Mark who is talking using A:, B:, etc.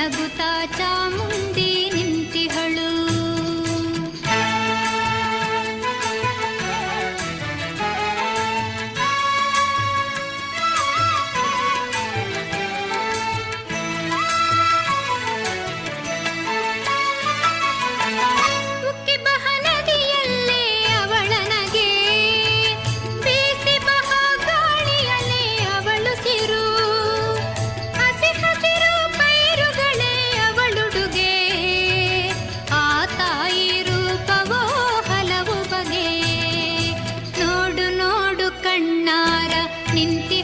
A: నగుతా చాముండి ಕಣ್ಣಾರ ನಿಂತಿ